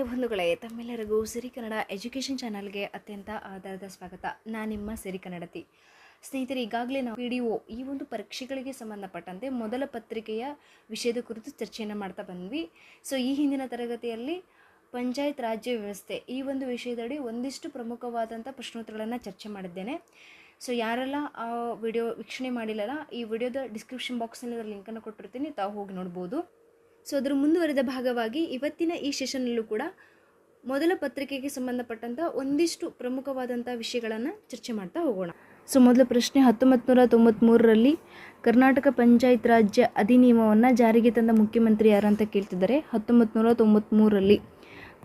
ಆತ್ಮೀಯ ಬಂಧುಗಳೇ, ತಮ್ಮೆಲ್ಲರಿಗೂ ಸಿರಿ ಕನ್ನಡ ಎಜುಕೇಷನ್ ಚಾನಲ್ಗೆ ಅತ್ಯಂತ ಆಧಾರದ ಸ್ವಾಗತ. ನಾನು ನಿಮ್ಮ ಸಿರಿ ಕನ್ನಡತಿ. ಸ್ನೇಹಿತರೆ, ಈಗಾಗಲೇ ನಾವು ಒ ಈ ಒಂದು ಪರೀಕ್ಷೆಗಳಿಗೆ ಸಂಬಂಧಪಟ್ಟಂತೆ ಮೊದಲ ಪತ್ರಿಕೆಯ ವಿಷಯದ ಕುರಿತು ಚರ್ಚೆಯನ್ನು ಮಾಡ್ತಾ ಬಂದ್ವಿ. ಸೊ ಈ ಹಿಂದಿನ ತರಗತಿಯಲ್ಲಿ ಪಂಚಾಯತ್ ರಾಜ್ಯ ವ್ಯವಸ್ಥೆ ಈ ಒಂದು ವಿಷಯದಡಿ ಒಂದಿಷ್ಟು ಪ್ರಮುಖವಾದಂಥ ಪ್ರಶ್ನೋತ್ತರಗಳನ್ನು ಚರ್ಚೆ ಮಾಡಿದ್ದೇನೆ. ಸೊ ಯಾರೆಲ್ಲ ಆ ವಿಡಿಯೋ ವೀಕ್ಷಣೆ ಮಾಡಿಲ್ಲಲ್ಲ, ಈ ವಿಡಿಯೋದ ಡಿಸ್ಕ್ರಿಪ್ಷನ್ ಬಾಕ್ಸ್ನಲ್ಲಿ ಅದರ ಲಿಂಕನ್ನು ಕೊಟ್ಟಿರ್ತೀನಿ, ತಾವು ಹೋಗಿ ನೋಡ್ಬೋದು. ಸೊ ಅದರ ಮುಂದುವರೆದ ಭಾಗವಾಗಿ ಇವತ್ತಿನ ಈ ಸೆಷನ್ನಲ್ಲೂ ಕೂಡ ಮೊದಲ ಪತ್ರಿಕೆಗೆ ಸಂಬಂಧಪಟ್ಟಂಥ ಒಂದಿಷ್ಟು ಪ್ರಮುಖವಾದಂಥ ವಿಷಯಗಳನ್ನು ಚರ್ಚೆ ಮಾಡ್ತಾ ಹೋಗೋಣ. ಸೊ ಮೊದಲ ಪ್ರಶ್ನೆ ಹತ್ತೊಂಬತ್ತು ನೂರ ತೊಂಬತ್ತ್ಮೂರರಲ್ಲಿ ಕರ್ನಾಟಕ ಪಂಚಾಯತ್ ರಾಜ್ಯ ಅಧಿನಿಯಮವನ್ನು ಜಾರಿಗೆ ತಂದ ಮುಖ್ಯಮಂತ್ರಿ ಯಾರು ಅಂತ ಕೇಳ್ತಿದ್ದಾರೆ. ಹತ್ತೊಂಬತ್ತು ನೂರ ತೊಂಬತ್ತ್ಮೂರರಲ್ಲಿ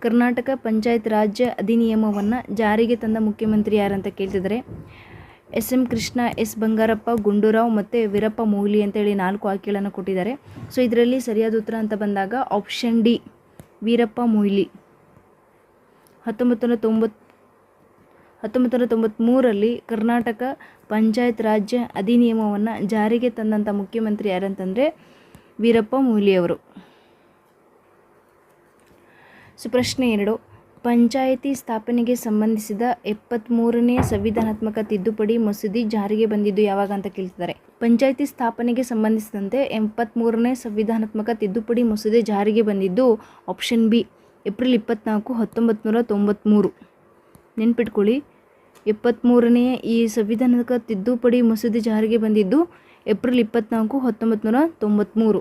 ಕರ್ನಾಟಕ ಪಂಚಾಯತ್ ರಾಜ್ಯ ಅಧಿನಿಯಮವನ್ನು ಜಾರಿಗೆ ತಂದ ಮುಖ್ಯಮಂತ್ರಿ ಯಾರು ಅಂತ ಕೇಳ್ತಿದ್ದಾರೆ. S M Krishna, S Bangarappa, Gundu Rao ಮತ್ತು ವೀರಪ್ಪ ಮೊಯ್ಲಿ ಅಂತೇಳಿ ನಾಲ್ಕು ಆಯ್ಕೆಗಳನ್ನು ಕೊಟ್ಟಿದ್ದಾರೆ. ಸೊ, ಇದರಲ್ಲಿ ಸರಿಯಾದ ಉತ್ತರ ಅಂತ ಬಂದಾಗ ಆಪ್ಷನ್ ಡಿ, ವೀರಪ್ಪ ಮೊಯ್ಲಿ ಹತ್ತೊಂಬತ್ತು ನೂರ ತೊಂಬತ್ತು ಹತ್ತೊಂಬತ್ತು ಕರ್ನಾಟಕ ಪಂಚಾಯತ್ ರಾಜ್ಯ ಅಧಿನಿಯಮವನ್ನು ಜಾರಿಗೆ ತಂದಂಥ ಮುಖ್ಯಮಂತ್ರಿ ಯಾರಂತಂದರೆ ವೀರಪ್ಪ ಮೊಯ್ಲಿಯವರು ಸೊ, ಪ್ರಶ್ನೆ ಎರಡು. ಪಂಚಾಯಿತಿ ಸ್ಥಾಪನೆಗೆ ಸಂಬಂಧಿಸಿದ ಎಪ್ಪತ್ತ್ಮೂರನೇ ಸಂವಿಧಾನಾತ್ಮಕ ತಿದ್ದುಪಡಿ ಮಸೂದೆ ಜಾರಿಗೆ ಬಂದಿದ್ದು ಯಾವಾಗ ಅಂತ ಕೇಳ್ತಿದ್ದಾರೆ. ಪಂಚಾಯಿತಿ ಸ್ಥಾಪನೆಗೆ ಸಂಬಂಧಿಸಿದಂತೆ ಎಪ್ಪತ್ತ್ಮೂರನೇ ಸಂವಿಧಾನಾತ್ಮಕ ತಿದ್ದುಪಡಿ ಮಸೂದೆ ಜಾರಿಗೆ ಬಂದಿದ್ದು ಆಪ್ಷನ್ ಬಿ, ಏಪ್ರಿಲ್ ಇಪ್ಪತ್ತ್ನಾಲ್ಕು ಹತ್ತೊಂಬತ್ತು ನೂರ ತೊಂಬತ್ತ್ಮೂರು ನೆನ್ಪಿಟ್ಕೊಳ್ಳಿ ಎಪ್ಪತ್ತ್ಮೂರನೇ ಈ ಸಂವಿಧಾನಾತ್ಮಕ ತಿದ್ದುಪಡಿ ಮಸೂದೆ ಜಾರಿಗೆ ಬಂದಿದ್ದು ಏಪ್ರಿಲ್ ಇಪ್ಪತ್ತ್ನಾಲ್ಕು ಹತ್ತೊಂಬತ್ತು ನೂರ ತೊಂಬತ್ತ್ಮೂರು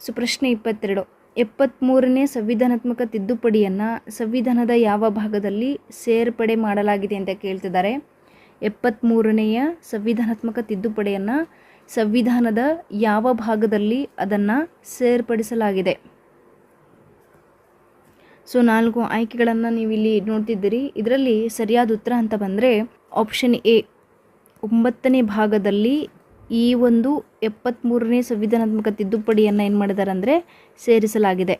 ಸೊ ಪ್ರಶ್ನೆ ಇಪ್ಪತ್ತೆರಡು. ಎಪ್ಪತ್ತ್ಮೂರನೇ ಸಂವಿಧಾನಾತ್ಮಕ ತಿದ್ದುಪಡಿಯನ್ನು ಸಂವಿಧಾನದ ಯಾವ ಭಾಗದಲ್ಲಿ ಸೇರ್ಪಡೆ ಮಾಡಲಾಗಿದೆ ಅಂತ ಕೇಳ್ತಿದ್ದಾರೆ. ಎಪ್ಪತ್ತ್ಮೂರನೆಯ ಸಂವಿಧಾನಾತ್ಮಕ ತಿದ್ದುಪಡಿಯನ್ನು ಸಂವಿಧಾನದ ಯಾವ ಭಾಗದಲ್ಲಿ ಅದನ್ನು ಸೇರ್ಪಡಿಸಲಾಗಿದೆ. ಸೊ, ನಾಲ್ಕು ಆಯ್ಕೆಗಳನ್ನು ನೀವು ಇಲ್ಲಿ ನೋಡ್ತಿದ್ದೀರಿ. ಇದರಲ್ಲಿ ಸರಿಯಾದ ಉತ್ತರ ಅಂತ ಬಂದರೆ, ಆಪ್ಷನ್ ಎ, ಒಂಬತ್ತನೇ ಭಾಗದಲ್ಲಿ ಈ ಒಂದು ಎಪ್ಪತ್ತ್ಮೂರನೇ ಸಂವಿಧಾನಾತ್ಮಕ ತಿದ್ದುಪಡಿಯನ್ನು ಏನು ಮಾಡಿದ್ದಾರೆ ಅಂದರೆ ಸೇರಿಸಲಾಗಿದೆ.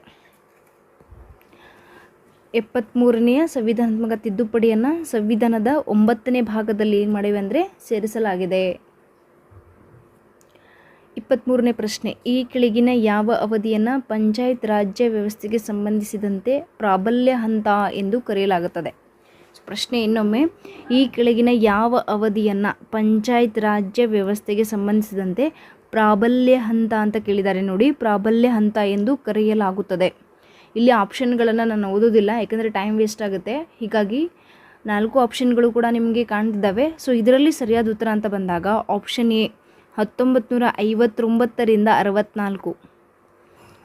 ಎಪ್ಪತ್ತ್ಮೂರನೆಯ ಸಂವಿಧಾನಾತ್ಮಕ ತಿದ್ದುಪಡಿಯನ್ನು ಸಂವಿಧಾನದ ಒಂಬತ್ತನೇ ಭಾಗದಲ್ಲಿ ಏನು ಮಾಡಿವೆ ಅಂದರೆ ಸೇರಿಸಲಾಗಿದೆ. ಇಪ್ಪತ್ತ್ಮೂರನೇ ಪ್ರಶ್ನೆ, ಈ ಕೆಳಗಿನ ಯಾವ ಅವಧಿಯನ್ನು ಪಂಚಾಯತ್ ರಾಜ್ಯ ವ್ಯವಸ್ಥೆಗೆ ಸಂಬಂಧಿಸಿದಂತೆ ಪ್ರಾಬಲ್ಯ ಹಂತ ಎಂದು ಕರೆಯಲಾಗುತ್ತದೆ. ಪ್ರಶ್ನೆ ಇನ್ನೊಮ್ಮೆ, ಈ ಕೆಳಗಿನ ಯಾವ ಅವಧಿಯನ್ನು ಪಂಚಾಯತ್ ರಾಜ್ಯ ವ್ಯವಸ್ಥೆಗೆ ಸಂಬಂಧಿಸಿದಂತೆ ಪ್ರಾಬಲ್ಯ ಹಂತ ಅಂತ ಕೇಳಿದ್ದಾರೆ ನೋಡಿ. ಪ್ರಾಬಲ್ಯ ಹಂತ ಎಂದು ಕರೆಯಲಾಗುತ್ತದೆ. ಇಲ್ಲಿ ಆಪ್ಷನ್ಗಳನ್ನು ನಾನು ಓದೋದಿಲ್ಲ, ಯಾಕಂದರೆ ಟೈಮ್ ವೇಸ್ಟ್ ಆಗುತ್ತೆ. ಹೀಗಾಗಿ ನಾಲ್ಕು ಆಪ್ಷನ್ಗಳು ಕೂಡ ನಿಮಗೆ ಕಾಣ್ತಿದ್ದಾವೆ. ಸೊ ಇದರಲ್ಲಿ ಸರಿಯಾದ ಉತ್ತರ ಅಂತ ಬಂದಾಗ ಆಪ್ಷನ್ ಎ ಹತ್ತೊಂಬತ್ತು ನೂರ ಐವತ್ತೊಂಬತ್ತರಿಂದ ಅರವತ್ನಾಲ್ಕು.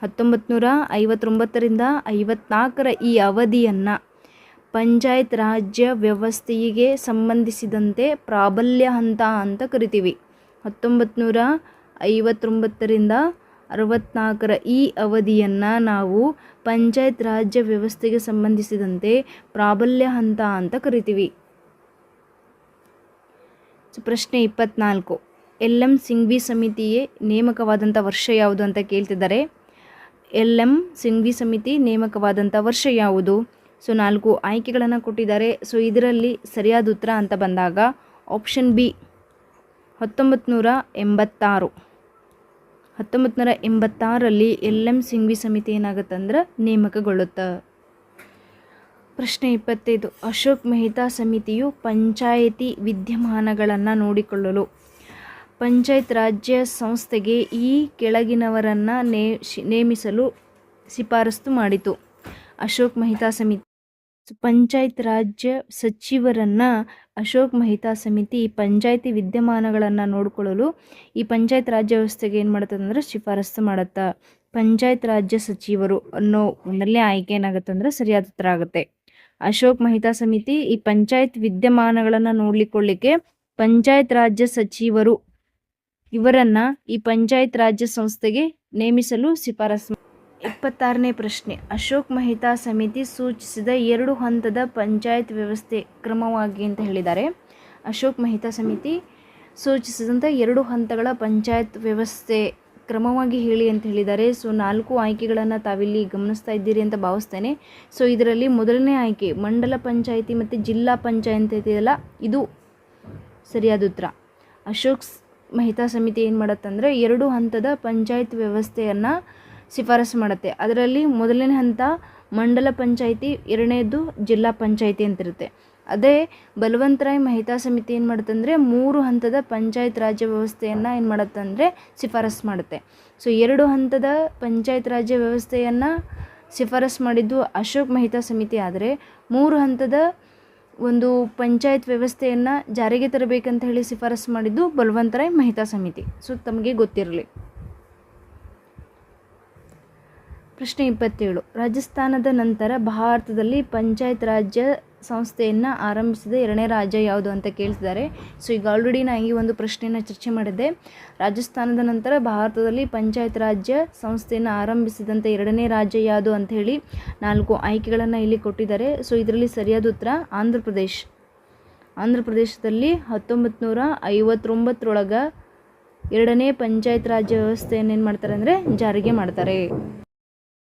ಹತ್ತೊಂಬತ್ತು ನೂರ ಐವತ್ತೊಂಬತ್ತರಿಂದ ಐವತ್ನಾಲ್ಕರ ಈ ಅವಧಿಯನ್ನು ಪಂಚಾಯತ್ ರಾಜ್ಯ ವ್ಯವಸ್ಥೆಗೆ ಸಂಬಂಧಿಸಿದಂತೆ ಪ್ರಾಬಲ್ಯ ಹಂತ ಅಂತ ಕರಿತೀವಿ. ಹತ್ತೊಂಬತ್ತು ನೂರ ಐವತ್ತೊಂಬತ್ತರಿಂದ ಅರವತ್ನಾಲ್ಕರ ಈ ಅವಧಿಯನ್ನು ನಾವು ಪಂಚಾಯತ್ ರಾಜ್ಯ ವ್ಯವಸ್ಥೆಗೆ ಸಂಬಂಧಿಸಿದಂತೆ ಪ್ರಾಬಲ್ಯ ಹಂತ ಅಂತ ಕರಿತೀವಿ. ಪ್ರಶ್ನೆ ಇಪ್ಪತ್ನಾಲ್ಕು. ಎಲ್ ಎಂ ಸಿಂಘ್ವಿ ಸಮಿತಿಯೇ ನೇಮಕವಾದಂಥ ವರ್ಷ ಯಾವುದು ಅಂತ ಕೇಳ್ತಿದ್ದಾರೆ. ಎಲ್ ಎಂ ಸಿಂಘ್ವಿ ಸಮಿತಿ ನೇಮಕವಾದಂಥ ವರ್ಷ ಯಾವುದು? ಸೊ ನಾಲ್ಕು ಆಯ್ಕೆಗಳನ್ನು ಕೊಟ್ಟಿದ್ದಾರೆ. ಸೊ ಇದರಲ್ಲಿ ಸರಿಯಾದ ಉತ್ತರ ಅಂತ ಬಂದಾಗ ಆಪ್ಷನ್ ಬಿ ಹತ್ತೊಂಬತ್ತು ಎಂಬತ್ತಾರು. ಹತ್ತೊಂಬತ್ತು ನೂರ ಎಂಬತ್ತಾರರಲ್ಲಿ ಎಲ್ ಎಂ ಸಿಂಘ್ವಿ ಸಮಿತಿ ಏನಾಗುತ್ತಂದ್ರೆ ನೇಮಕಗೊಳ್ಳುತ್ತೆ. ಪ್ರಶ್ನೆ ಇಪ್ಪತ್ತೈದು, ಅಶೋಕ್ ಮೆಹ್ತಾ ಸಮಿತಿಯು ಪಂಚಾಯಿತಿ ವಿದ್ಯಮಾನಗಳನ್ನು ನೋಡಿಕೊಳ್ಳಲು. ಪಂಚಾಯತ್ ರಾಜ್ಯ ಸಂಸ್ಥೆಗೆ ಈ ಕೆಳಗಿನವರನ್ನು ನೇಮಿಸಲು ಶಿಫಾರಸ್ತು ಮಾಡಿತು. ಅಶೋಕ್ ಮೆಹ್ತಾ ಸಮಿತಿ ಪಂಚಾಯತ್ ರಾಜ್ಯ ಸಚಿವರನ್ನು ಅಶೋಕ್ ಮಹಿತಾ ಸಮಿತಿ ಪಂಚಾಯತಿ ವಿದ್ಯಮಾನಗಳನ್ನು ನೋಡಿಕೊಳ್ಳಲು ಈ ಪಂಚಾಯತ್ ರಾಜ್ಯ ವ್ಯವಸ್ಥೆಗೆ ಏನು ಮಾಡುತ್ತೆ ಅಂದರೆ ಶಿಫಾರಸ್ಸು ಮಾಡುತ್ತಾ. ಪಂಚಾಯತ್ ರಾಜ್ಯ ಸಚಿವರು ಅನ್ನೋ ಒಂದರಲ್ಲಿ ಆಯ್ಕೆ ಏನಾಗುತ್ತೆ ಅಂದರೆ ಸರಿಯಾದ ಉತ್ತರ ಆಗುತ್ತೆ. ಅಶೋಕ್ ಮಹಿತಾ ಸಮಿತಿ ಈ ಪಂಚಾಯತ್ ವಿದ್ಯಮಾನಗಳನ್ನು ನೋಡ್ಲಿಕ್ಕೊಳ್ಳಿಕ್ಕೆ ಪಂಚಾಯತ್ ರಾಜ್ಯ ಸಚಿವರು ಇವರನ್ನ ಈ ಪಂಚಾಯತ್ ರಾಜ್ಯ ಸಂಸ್ಥೆಗೆ ನೇಮಿಸಲು ಶಿಫಾರಸು ಇಪ್ಪತ್ತಾರನೇ ಪ್ರಶ್ನೆ. ಅಶೋಕ್ ಮಹಿತಾ ಸಮಿತಿ ಸೂಚಿಸಿದ ಎರಡು ಹಂತದ ಪಂಚಾಯತ್ ವ್ಯವಸ್ಥೆ ಕ್ರಮವಾಗಿ ಅಂತ ಹೇಳಿದ್ದಾರೆ. ಅಶೋಕ್ ಮಹಿತಾ ಸಮಿತಿ ಸೂಚಿಸಿದಂಥ ಎರಡು ಹಂತಗಳ ಪಂಚಾಯತ್ ವ್ಯವಸ್ಥೆ ಕ್ರಮವಾಗಿ ಹೇಳಿ ಅಂತ ಹೇಳಿದ್ದಾರೆ. ಸೊ, ನಾಲ್ಕು ಆಯ್ಕೆಗಳನ್ನು ತಾವಿಲ್ಲಿ ಗಮನಿಸ್ತಾ ಇದ್ದೀರಿ ಅಂತ ಭಾವಿಸ್ತೇನೆ. ಸೊ, ಇದರಲ್ಲಿ ಮೊದಲನೇ ಆಯ್ಕೆ ಮಂಡಲ ಪಂಚಾಯಿತಿ ಮತ್ತು ಜಿಲ್ಲಾ ಪಂಚಾಯತ್ ಇದೆಯಲ್ಲ, ಇದು ಸರಿಯಾದ ಉತ್ತರ. ಅಶೋಕ್ ಮಹಿತಾ ಸಮಿತಿ ಏನು ಮಾಡತ್ತಂದರೆ ಎರಡು ಹಂತದ ಪಂಚಾಯತ್ ವ್ಯವಸ್ಥೆಯನ್ನು ಶಿಫಾರಸು ಮಾಡುತ್ತೆ. ಅದರಲ್ಲಿ ಮೊದಲನೇ ಹಂತ ಮಂಡಲ ಪಂಚಾಯಿತಿ, ಎರಡನೇದು ಜಿಲ್ಲಾ ಪಂಚಾಯಿತಿ ಅಂತಿರುತ್ತೆ. ಅದೇ ಬಲವಂತರಾಯ್ ಮಹಿತಾ ಸಮಿತಿ ಏನು ಮಾಡುತ್ತಂದರೆ ಮೂರು ಹಂತದ ಪಂಚಾಯತ್ ರಾಜ್ಯ ವ್ಯವಸ್ಥೆಯನ್ನು ಏನು ಮಾಡುತ್ತಂದರೆ ಶಿಫಾರಸು ಮಾಡುತ್ತೆ. ಸೊ ಎರಡು ಹಂತದ ಪಂಚಾಯತ್ ರಾಜ್ಯ ವ್ಯವಸ್ಥೆಯನ್ನು ಶಿಫಾರಸು ಮಾಡಿದ್ದು ಅಶೋಕ್ ಮಹಿತಾ ಸಮಿತಿ. ಆದರೆ ಮೂರು ಹಂತದ ಒಂದು ಪಂಚಾಯತ್ ವ್ಯವಸ್ಥೆಯನ್ನು ಜಾರಿಗೆ ತರಬೇಕಂತ ಹೇಳಿ ಶಿಫಾರಸು ಮಾಡಿದ್ದು ಬಲವಂತರಾಯ್ ಮಹಿತಾ ಸಮಿತಿ. ಸೊ ತಮಗೆ ಗೊತ್ತಿರಲಿ. ಪ್ರಶ್ನೆ ಇಪ್ಪತ್ತೇಳು. ರಾಜಸ್ಥಾನದ ನಂತರ ಭಾರತದಲ್ಲಿ ಪಂಚಾಯತ್ ರಾಜ್ಯ ಸಂಸ್ಥೆಯನ್ನು ಆರಂಭಿಸಿದ ಎರಡನೇ ರಾಜ್ಯ ಯಾವುದು ಅಂತ ಕೇಳ್ತಿದ್ದಾರೆ. ಸೊ, ಈಗ ಆಲ್ರೆಡಿ ನಾನು ಈ ಒಂದು ಪ್ರಶ್ನೆಯನ್ನು ಚರ್ಚೆ ಮಾಡಿದ್ದೆ ರಾಜಸ್ಥಾನದ ನಂತರ ಭಾರತದಲ್ಲಿ ಪಂಚಾಯತ್ ರಾಜ್ಯ ಸಂಸ್ಥೆಯನ್ನು ಆರಂಭಿಸಿದಂಥ ಎರಡನೇ ರಾಜ್ಯ ಯಾವುದು ಅಂತ ಹೇಳಿ ನಾಲ್ಕು ಆಯ್ಕೆಗಳನ್ನು ಇಲ್ಲಿ ಕೊಟ್ಟಿದ್ದಾರೆ. ಸೊ, ಇದರಲ್ಲಿ ಸರಿಯಾದ ಉತ್ತರ ಆಂಧ್ರ ಪ್ರದೇಶ್. ಆಂಧ್ರ ಪ್ರದೇಶದಲ್ಲಿ ಹತ್ತೊಂಬತ್ತು ಐವತ್ತೊಂಬತ್ತರೊಳಗೆ ಎರಡನೇ ಪಂಚಾಯತ್ ರಾಜ್ಯ ವ್ಯವಸ್ಥೆಯನ್ನು ಏನು ಮಾಡ್ತಾರೆ ಅಂದರೆ ಜಾರಿಗೆ ಮಾಡ್ತಾರೆ.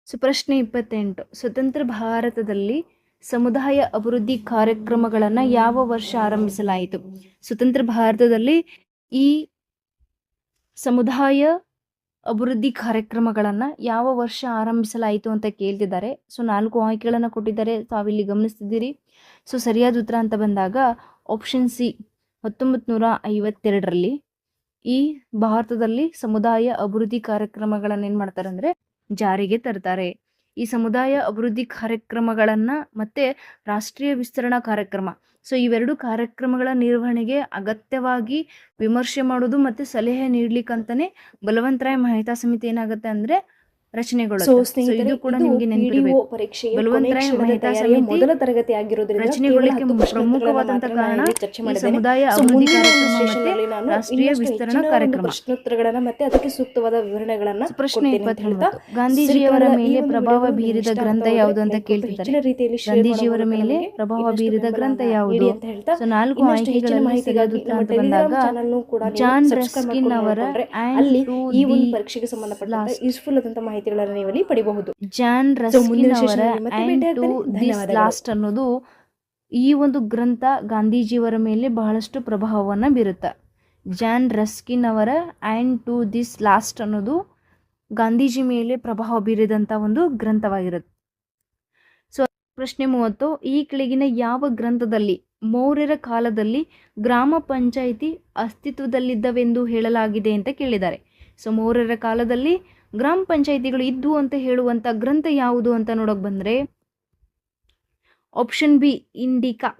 ಸೊ ಪ್ರಶ್ನೆ ಇಪ್ಪತ್ತೆಂಟು. ಸ್ವತಂತ್ರ ಭಾರತದಲ್ಲಿ ಸಮುದಾಯ ಅಭಿವೃದ್ಧಿ ಕಾರ್ಯಕ್ರಮಗಳನ್ನು ಯಾವ ವರ್ಷ ಆರಂಭಿಸಲಾಯಿತು? ಸ್ವತಂತ್ರ ಭಾರತದಲ್ಲಿ ಈ ಸಮುದಾಯ ಅಭಿವೃದ್ಧಿ ಕಾರ್ಯಕ್ರಮಗಳನ್ನು ಯಾವ ವರ್ಷ ಆರಂಭಿಸಲಾಯಿತು ಅಂತ ಕೇಳ್ತಿದ್ದಾರೆ. ಸೊ, ನಾಲ್ಕು ಆಯ್ಕೆಗಳನ್ನು ಕೊಟ್ಟಿದ್ದಾರೆ. ತಾವಿಲ್ಲಿ ಗಮನಿಸ್ತಿದ್ದೀರಿ. ಸೊ, ಸರಿಯಾದ ಉತ್ತರ ಅಂತ ಬಂದಾಗ ಆಪ್ಷನ್ ಸಿ ಹತ್ತೊಂಬತ್ತು ನೂರ ಐವತ್ತೆರಡರಲ್ಲಿ ಈ ಭಾರತದಲ್ಲಿ ಸಮುದಾಯ ಅಭಿವೃದ್ಧಿ ಕಾರ್ಯಕ್ರಮಗಳನ್ನು ಏನು ಮಾಡ್ತಾರೆ ಅಂದರೆ ಜಾರಿಗೆ ತರ್ತಾರೆ. ಈ ಸಮುದಾಯ ಅಭಿವೃದ್ಧಿ ಕಾರ್ಯಕ್ರಮಗಳನ್ನು ಮತ್ತು ರಾಷ್ಟ್ರೀಯ ವಿಸ್ತರಣಾ ಕಾರ್ಯಕ್ರಮ. ಸೊ ಇವೆರಡು ಕಾರ್ಯಕ್ರಮಗಳ ನಿರ್ವಹಣೆಗೆ ಅಗತ್ಯವಾಗಿ ವಿಮರ್ಶೆ ಮಾಡೋದು ಮತ್ತು ಸಲಹೆ ನೀಡ್ಲಿಕ್ಕಂತಲೇ ಬಲವಂತರಾಯ ಮಹಿತಾ ಸಮಿತಿ ಏನಾಗುತ್ತೆ ಅಂದರೆ ರಚನೆಗೊಳ್ಳುತ್ತೆ. ಸೊ ಸ್ನೇಹಿತರೆ ಕೂಡ ನಿಮಗೆ ನೆನಪಿರಬೇಕು. ಬಲವಂತರಾಯ ಮಹಿತಾ ಸಮಿತಿ ಮೊದಲ ತರಗತಿ ಆಗಿರೋದ್ರಿಂದ ರಚನೆಗಳಿಗೆ ಪ್ರಶ್ನೋತ್ತರಗಳನ್ನ ಕಾರಣ ಚರ್ಚೆ ಮಾಡಿದ್ದೇನೆ. ಸಮುದಾಯ ಅಭಿವೃದ್ಧಿ ಕಾರ್ಯಕ್ರಮ ನಾನು ರಾಷ್ಟ್ರೀಯ ವಿಸ್ತರಣಾ ಕಾರ್ಯಕ್ರಮ. ಪ್ರಶ್ನೋತ್ತರಗಳನ್ನ ಮತ್ತೆ ಅದಕ್ಕೆ ಸೂಕ್ತವಾದ ವಿವರಣೆಗಳನ್ನ ಪ್ರಶ್ನೆ ಹೇಳ್ತಾ ಗಾಂಧೀಜಿಯವರ ಮೇಲೆ ಪ್ರಭಾವ ಬೀರಿದ ಗ್ರಂಥ ಯಾವುದು ಅಂತ ಕೇಳ್ತಿದ್ದಾರೆ. ರೀತಿಯಲ್ಲಿ ಗಾಂಧೀಜಿಯವರ ಮೇಲೆ ಪ್ರಭಾವ ಬೀರಿದ ಗ್ರಂಥ ಯಾವುದು? ಅಂತ ಹೇಳ್ತಾ ನಾಲ್ಕು ಸರಿಯಾದ ಮಾಹಿತಿಗಾಗಿ ಬಂದಾಗ ಜಾನ್ ರಸ್ಕಿನ್ ಅವರ ಅಲ್ಲಿ ಈ ಒಂದು ಪರೀಕ್ಷೆಗೆ ಸಂಬಂಧಪಟ್ಟ. ಯೂಸ್ಫುಲ್ ಆದಂತ ಮಾಹಿತಿಗಳನ್ನ ನೀವು ಅಲ್ಲಿ ಪಡಿಬಹುದು. ಜಾನ್. ಲಾಸ್ಟ್ ಅನ್ನೋದು ಈ ಒಂದು ಗ್ರಂಥ ಗಾಂಧೀಜಿಯವರ ಮೇಲೆ ಬಹಳಷ್ಟು ಪ್ರಭಾವವನ್ನು ಬೀರುತ್ತ. ಜಾನ್ ರಸ್ಕಿನ್ ಅವರ ಆ್ಯಂಡ್ ಟು ದಿಸ್ ಲಾಸ್ಟ್ ಅನ್ನೋದು ಗಾಂಧೀಜಿ ಮೇಲೆ ಪ್ರಭಾವ ಬೀರಿದಂಥ ಒಂದು ಗ್ರಂಥವಾಗಿರುತ್ತೆ. ಸೊ ಪ್ರಶ್ನೆ ಮೂವತ್ತು ಈ ಕೆಳಗಿನ ಯಾವ ಗ್ರಂಥದಲ್ಲಿ ಮೌರ್ಯರ ಕಾಲದಲ್ಲಿ ಗ್ರಾಮ ಪಂಚಾಯಿತಿ ಅಸ್ತಿತ್ವದಲ್ಲಿದ್ದವೆಂದು ಹೇಳಲಾಗಿದೆ ಅಂತ ಕೇಳಿದ್ದಾರೆ. ಸೊ ಮೌರ್ಯರ ಕಾಲದಲ್ಲಿ ಗ್ರಾಮ ಪಂಚಾಯಿತಿಗಳು ಇದ್ವು ಅಂತ ಹೇಳುವಂಥ ಗ್ರಂಥ ಯಾವುದು ಅಂತ ನೋಡೋಕೆ ಬಂದರೆ ಆಪ್ಷನ್ ಬಿ ಇಂಡಿಕಾ.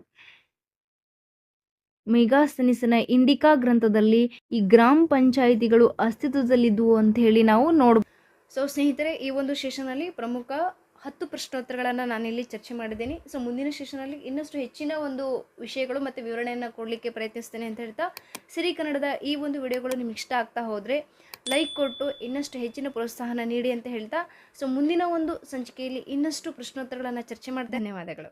ಮೆಗಾಸ್ತನಿಸನ ಇಂಡಿಕಾ ಗ್ರಂಥದಲ್ಲಿ ಈ ಗ್ರಾಮ ಪಂಚಾಯಿತಿಗಳು ಅಸ್ತಿತ್ವದಲ್ಲಿದ್ದವು ಅಂತ ಹೇಳಿ ನಾವು ನೋಡ್ಬೋದು ಸೊ ಸ್ನೇಹಿತರೆ, ಈ ಒಂದು ಸೆಷನಲ್ಲಿ ಪ್ರಮುಖ ಹತ್ತು ಪ್ರಶ್ನೋತ್ತರಗಳನ್ನು ನಾನಿಲ್ಲಿ ಚರ್ಚೆ ಮಾಡಿದ್ದೀನಿ. ಸೊ ಮುಂದಿನ ಸೆಷನಲ್ಲಿ ಇನ್ನಷ್ಟು ಹೆಚ್ಚಿನ ಒಂದು ವಿಷಯಗಳು ಮತ್ತು ವಿವರಣೆಯನ್ನು ಕೊಡಲಿಕ್ಕೆ ಪ್ರಯತ್ನಿಸ್ತೇನೆ ಅಂತ ಹೇಳ್ತಾ, ಸಿರಿ ಕನ್ನಡದ ಈ ಒಂದು ವಿಡಿಯೋಗಳು ನಿಮ್ಗೆ ಇಷ್ಟ ಆಗ್ತಾ ಹೋದರೆ ಲೈಕ್ ಕೊಟ್ಟು ಇನ್ನಷ್ಟು ಹೆಚ್ಚಿನ ಪ್ರೋತ್ಸಾಹನ ನೀಡಿ ಅಂತ ಹೇಳ್ತಾ ಸೊ ಮುಂದಿನ ಒಂದು ಸಂಚಿಕೆಯಲ್ಲಿ ಇನ್ನಷ್ಟು ಪ್ರಶ್ನೋತ್ತರಗಳನ್ನು ಚರ್ಚೆ ಮಾಡಿ ಧನ್ಯವಾದಗಳು.